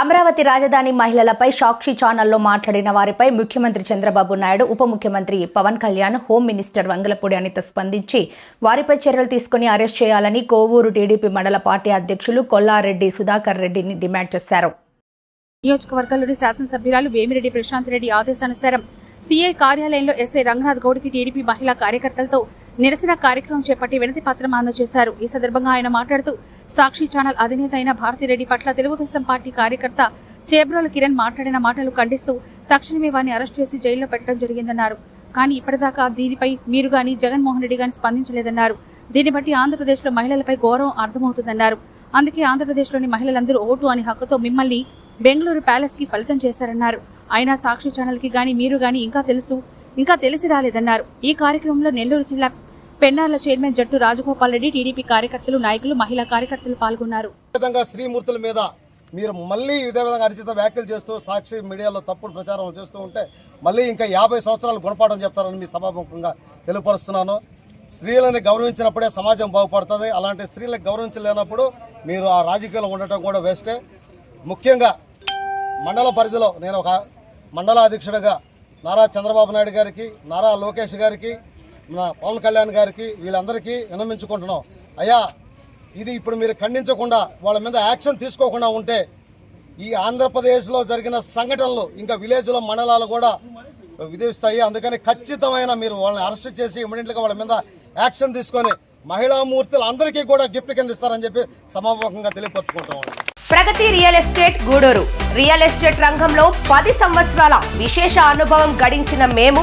అమరావతి రాజధాని మహిళలపై సాక్షి ఛానల్లో మాట్లాడిన వారిపై ముఖ్యమంత్రి చంద్రబాబు నాయుడు ఉప ముఖ్యమంత్రి పవన్ కళ్యాణ్ హోం మినిస్టర్ వంగలపూడి అనిత స్పందించి వారిపై చర్యలు తీసుకుని అరెస్ట్ చేయాలని కోవూరు టీడీపీ మండల పార్టీ అధ్యక్షులు కొల్లారెడ్డి సుధాకర్ రెడ్డిని డిమాండ్ చేశారు. నియోజకవర్గంలోని శాసనసభ్యురాలు వేమిరెడ్డి ప్రశాంత్ రెడ్డి ఆదేశానుసారం సీఐ కార్యాలయంలో ఎస్ఐ రంగనాథ్ గౌడ్కి టీడీపీ మహిళా కార్యకర్తలతో నిరసన కార్యక్రమం చేపట్టి వినతి పత్రం అందజేశారు. ఈ సందర్భంగా ఆయన మాట్లాడుతూ సాక్షి ఛానల్ అధినేత అయిన భారతిరెడ్డి పట్ల తెలుగుదేశం పార్టీ కార్యకర్త చేబ్రోల కిరణ్ మాట్లాడిన మాటలు ఖండిస్తూ తక్షణమే వారిని అరెస్ట్ చేసి జైల్లో పెట్టడం జరిగిందన్నారు. కానీ ఇప్పటిదాకా దీనిపై మీరు గాని జగన్మోహన్ రెడ్డి గాని స్పందించలేదన్నారు. దీన్ని బట్టి ఆంధ్రప్రదేశ్లో మహిళలపై గౌరవం అర్థమవుతుందన్నారు. అందుకే ఆంధ్రప్రదేశ్లోని మహిళలందరూ ఓటు అనే హక్కుతో మిమ్మల్ని బెంగళూరు ప్యాలెస్కి ఫలితం చేశారన్నారు. అయినా సాక్షి ఛానల్కి గాని మీరు గాని ఇంకా తెలుసు ఇంకా తెలిసి రాలేదన్నారు. ఈ కార్యక్రమంలో నెల్లూరు జిల్లా పెన్నార్ల చైర్మన్ జట్టు రాజగోపాల్ రెడ్డి టీడీపీ కార్యకర్తలు నాయకులు మహిళా కార్యకర్తలు పాల్గొన్నారు. విధంగా శ్రీమూర్తుల మీద మీరు మళ్ళీ ఇదే విధంగా అరిచిత వ్యాఖ్యలు చేస్తూ సాక్షి మీడియాలో తప్పుడు ప్రచారం చేస్తూ ఉంటే మళ్ళీ ఇంకా యాభై సంవత్సరాలు గుణపాఠం చెప్తారని మీ సభాముఖంగా తెలియపరుస్తున్నాను స్త్రీలని గౌరవించినప్పుడే సమాజం బాగుపడుతుంది. అలాంటి స్త్రీలకు గౌరవించలేనప్పుడు మీరు ఆ రాజకీయంలో ఉండటం కూడా వేస్టే. ముఖ్యంగా మండల పరిధిలో నేను ఒక మండల అధ్యక్షుడిగా నారా చంద్రబాబు నాయుడు గారికి నారా లోకేష్ గారికి మన పవన్ కళ్యాణ్ గారికి వీళ్ళందరికీ విన్నమించుకుంటున్నాం అయ్యా ఇది ఇప్పుడు మీరు ఖండించకుండా వాళ్ళ మీద యాక్షన్ తీసుకోకుండా ఉంటే ఈ ఆంధ్రప్రదేశ్లో జరిగిన సంఘటనలు ఇంకా విలేజ్లో మండలాలు కూడా విధిస్తాయి. అందుకని ఖచ్చితమైన మీరు వాళ్ళని అరెస్ట్ చేసి ఇమీడియట్గా వాళ్ళ మీద యాక్షన్ తీసుకొని మహిళా మూర్తులు అందరికీ కూడా గిఫ్ట్ కింద ఇస్తారని చెప్పి సమాపకంగా తెలియపరుచుకుంటాం Pragathi real estate Gudur. Real estate రంగంలో పది సంవత్సరాల విశేష అనుభవం గడించిన మేము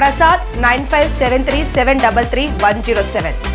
Prasad nine five seven three seven double three one zero seven.